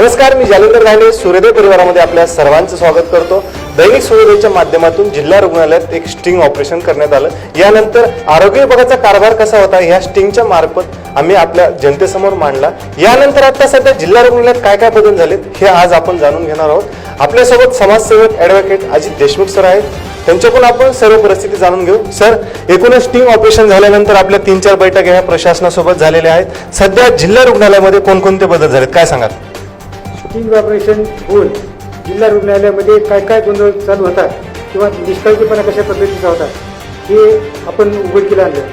नमस्कार मी जालिंदर घाले सूर्योदय परिवारामध्ये आपल्या सर्वांचं स्वागत करतो. दैनिक सूर्योदयच्या माध्यमातून जिल्हा रुग्णालयात एक स्टिंग ऑपरेशन करण्यात आलं. यानंतर आरोग्य विभागाचा कारभार कसा होता ह्या स्टिंगच्या मार्फत आम्ही आपल्या जनतेसमोर मांडला. यानंतर आता सध्या जिल्हा रुग्णालयात काय काय बदल झालेत हे आज आपण जाणून घेणार आहोत. आपल्यासोबत समाजसेवक ॲडव्होकेट अजित देशमुख सर आहेत. त्यांच्याकडून आपण सर्व परिस्थिती जाणून घेऊ. सर एकूणच स्टिंग ऑपरेशन झाल्यानंतर आपल्या तीन चार बैठका ह्या प्रशासनासोबत झालेल्या आहेत. सध्या जिल्हा रुग्णालयामध्ये कोणकोणते बदल झालेत काय सांगाल? स्टिंग ऑपरेशन होऊन जिल्हा रुग्णालयामध्ये काय काय गोंधळ चालू होतात किंवा निष्काळजीपणा कशा पद्धतीचा होता हे आपण उघडकीला आणलं.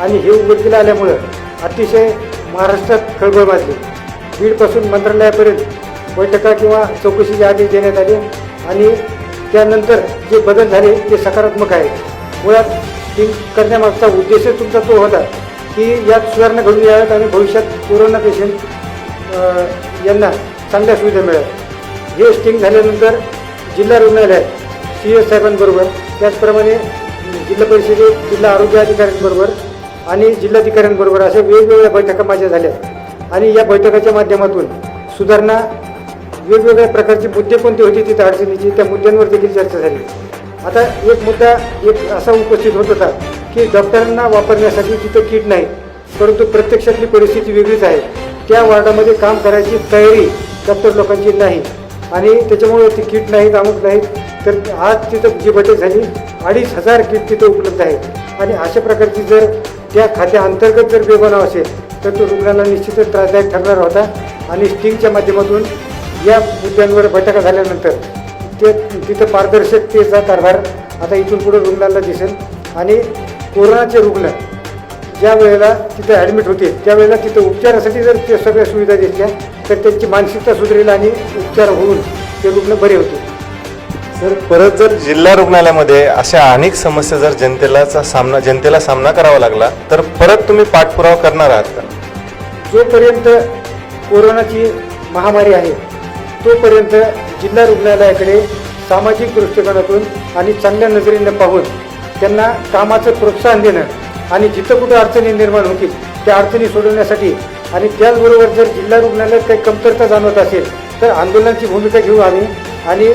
आणि हे उघडकीला आल्यामुळं अतिशय महाराष्ट्रात खळबळ माजली बीडपासून मंत्रालयापर्यंत बैठका किंवा चौकशीचे आदेश देण्यात आले आणि त्यानंतर जे बदल झाले ते सकारात्मक आहेत. मुळात स्टिंग करण्यामागचा उद्देश तुमचा तो होता की यात सुधारणा घडून याव्यात आणि भविष्यात कोरोना पेशंट यांना चांगल्या सुविधा मिळाल्या. हे स्टिंग झाल्यानंतर जिल्हा रुग्णालयात सी एस साहेबांबरोबर त्याचप्रमाणे जिल्हा परिषदेत जिल्हा आरोग्य अधिकाऱ्यांबरोबर आणि जिल्हाधिकाऱ्यांबरोबर अशा वेगवेगळ्या बैठका माझ्या झाल्या. आणि या बैठकाच्या माध्यमातून सुधारणा वेगवेगळ्या प्रकारचे मुद्दे कोणते होते तिथं अडचणीची त्या मुद्द्यांवर देखील चर्चा झाली. आता एक मुद्दा एक असा उपस्थित होत होता की डॉक्टरांना वापरण्यासाठी तिथं किट नाही परंतु प्रत्यक्षातली परिस्थिती वेगळीच आहे. त्या वार्डामध्ये काम करायची तयारी डॉक्टर लोकांची नाही. आणि त्याच्यामुळे ती किट नाहीत अमुक नाहीत. तर आज तिथं जी बचत झाली अडीच हजार किट तिथं उपलब्ध आहेत. आणि अशा प्रकारची जर त्या खात्याअंतर्गत जर बेबनाव असेल तर तो रुग्णाला निश्चितच त्रासदायक ठरणार होता. आणि स्टिंगच्या माध्यमातून या मुद्द्यांवर बैठका झाल्यानंतर ते तिथं पारदर्शकतेचा कारभार आता इथून पुढे रुग्णाला दिसेल. आणि कोरोनाचे रुग्ण ज्या वेळेला तिथे ॲडमिट होतील त्यावेळेला तिथं उपचारासाठी जर ते सगळ्या सुविधा दिसल्या तर त्यांची मानसिकता सुधरेल आणि उपचार होऊन ते रुग्ण बरे होतील. सर परत जर जिल्हा रुग्णालयामध्ये अशा अनेक समस्या जर जनतेलाचा सामना जनतेला सामना करावा लागला तर परत तुम्ही पाठपुरावा करणार आहात का? जोपर्यंत कोरोनाची महामारी आहे तोपर्यंत जिल्हा रुग्णालयाकडे सामाजिक दृष्टिकोनातून आणि चांगल्या नजरेनं पाहून त्यांना कामाचं प्रोत्साहन देणं आणि जिथं कुठं अडचणी निर्माण होतील त्या अडचणी सोडवण्यासाठी आणि त्याचबरोबर जर जिल्हा रुग्णालयात काही कमतरता जाणवत असेल तर आंदोलनाची भूमिका घेऊ आम्ही आणि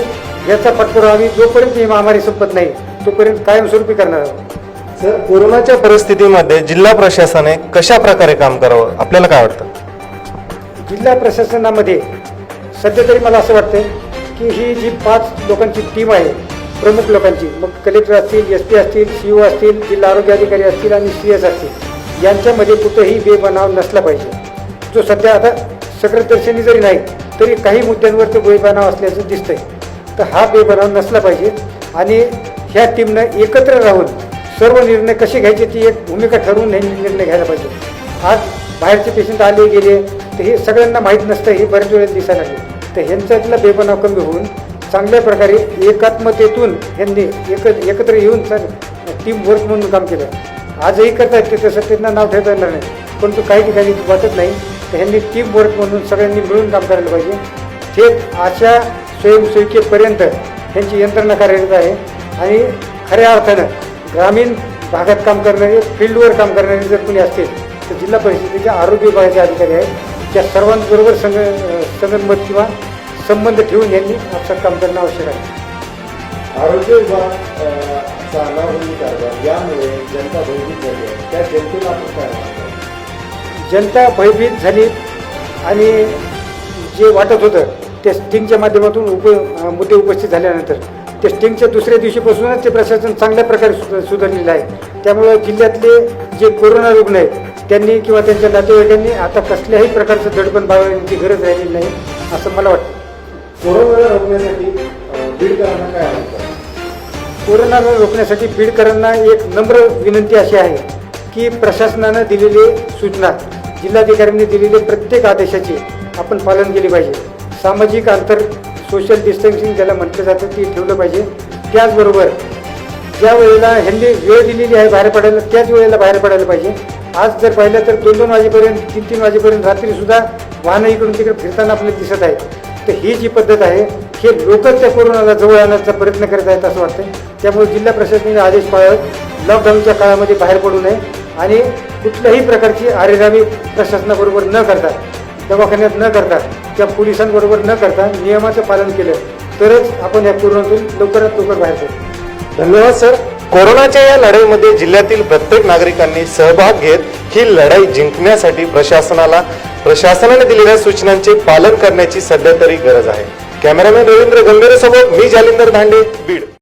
याचा पाठपुरावा आम्ही जोपर्यंत ही महामारी संपत नाही तोपर्यंत कायमस्वरूपी करणार आहोत. सर कोरोनाच्या परिस्थितीमध्ये जिल्हा प्रशासनाने कशा प्रकारे काम करावं? आपल्याला काय वाटतं? जिल्हा प्रशासनामध्ये सध्या तरी मला असं वाटतं की ही जी पाच लोकांची टीम आहे प्रमुख लोकांची. मग कलेक्टर असतील एस पी असतील सी ओ असतील जिल्हा आरोग्य अधिकारी असतील आणि सी एस असतील यांच्यामध्ये कुठंही बेबनाव नसला पाहिजे. जो सध्या आता सक्रियदर्शनी जरी नाही तरी काही मुद्द्यांवर तो बेबनाव असल्याचं दिसतंय. तर हा बेबनाव नसला पाहिजे आणि ह्या टीमनं एकत्र राहून सर्व निर्णय कसे घ्यायचे ती एक भूमिका ठरवून हे निर्णय घ्यायला पाहिजे. आज बाहेरचे पेशंट आले गेले तर हे सगळ्यांना माहीत नसतं हे बऱ्याच वेळेस दिसायला लागले. तर ह्यांच्यातला बेबनाव कमी होऊन चांगल्या प्रकारे एकात्मतेतून ह्यांनी एक एकत्र येऊन सर टीम वर्क म्हणून काम केलं. आजही करतात ते तसं त्यांना नाव ठेवता येणार नाही. परंतु काही ठिकाणी वाटत नाही तर ह्यांनी टीम वर्क म्हणून सगळ्यांनी मिळून काम करायला पाहिजे. थेट अशा स्वयंसेविकेपर्यंत ह्यांची यंत्रणा कार्यरत आहे. आणि खऱ्या अर्थानं ग्रामीण भागात काम करणारे फील्डवर काम करणारे जर कोणी असतील तर जिल्हा परिषदेचे आरोग्य विभागाचे अधिकारी आहेत. त्या सर्वांबरोबर संग संगनमत किंवा संबंध ठेवून यांनी आपलं काम करणं आवश्यक आहे. आरोग्य अनावधी कारभार. यामुळे जनता भयभीत झाली आहे. त्या जनतेला आपण काय जनता भयभीत झाली आणि जे वाटत होतं ते स्टिंगच्या माध्यमातून उप मुद्दे उपस्थित झाल्यानंतर ते स्टिंगच्या दुसऱ्या दिवशीपासूनच ते प्रशासन चांगल्या प्रकारे सुध सुधारलेलं आहे. त्यामुळं जिल्ह्यातले जे कोरोना रुग्ण आहेत त्यांनी किंवा त्यांच्या नातेवाईकांनी आता कसल्याही प्रकारचं दडपण बाळगण्याची गरज राहिलेली नाही असं मला वाटतं. कोरोना रोखण्यासाठी बीडकरांना काय म्हणतात रोखण्यासाठी बीडकरांना एक नम्र विनंती अशी आहे की प्रशासनानं दिलेली सूचना जिल्हाधिकाऱ्यांनी दिलेले प्रत्येक आदेशाची आपण पालन केले पाहिजे. सामाजिक अंतर सोशल डिस्टन्सिंग ज्याला म्हटलं जातं ते ठेवलं पाहिजे. त्याचबरोबर ज्या वेळेला ह्यांनी वेळ दिलेली आहे बाहेर पडायला त्याच वेळेला बाहेर पडायला पाहिजे. आज जर पाहिलं तर दोन दोन वाजेपर्यंत तीन तीन वाजेपर्यंत रात्रीसुद्धा वाहनं इकडून तिकडे फिरताना आपल्याला दिसत आहे तर ही जी पद्धत आहे हे लोकच त्या कोरोनाला जवळ आणण्याचा प्रयत्न करत आहेत असं वाटतं त्यामुळे जिल्हा प्रशासनाने आदेश पाळत लॉकडाऊनच्या काळामध्ये बाहेर पडू नये आणि कुठल्याही प्रकारची आरेरावी प्रशासनाबरोबर न करता दवाखान्यात न करता त्या पोलिसांबरोबर न करता नियमाचं पालन केलं तरच आपण या कोरोनातून लवकरात लवकर बाहेर पडू. धन्यवाद सर. कोरोनाच्या या लढाईमध्ये जिल्ह्यातील प्रत्येक नागरिकांनी सहभाग घेत ही लढाई जिंकण्यासाठी प्रशासनाला प्रशासनाने दिलेल्या सूचनांचे पालन करण्याची सध्या तरी गरज आहे. कॅमेरामॅन रवींद्र गंभीर समोर मी जालिंदर धांडे बीड.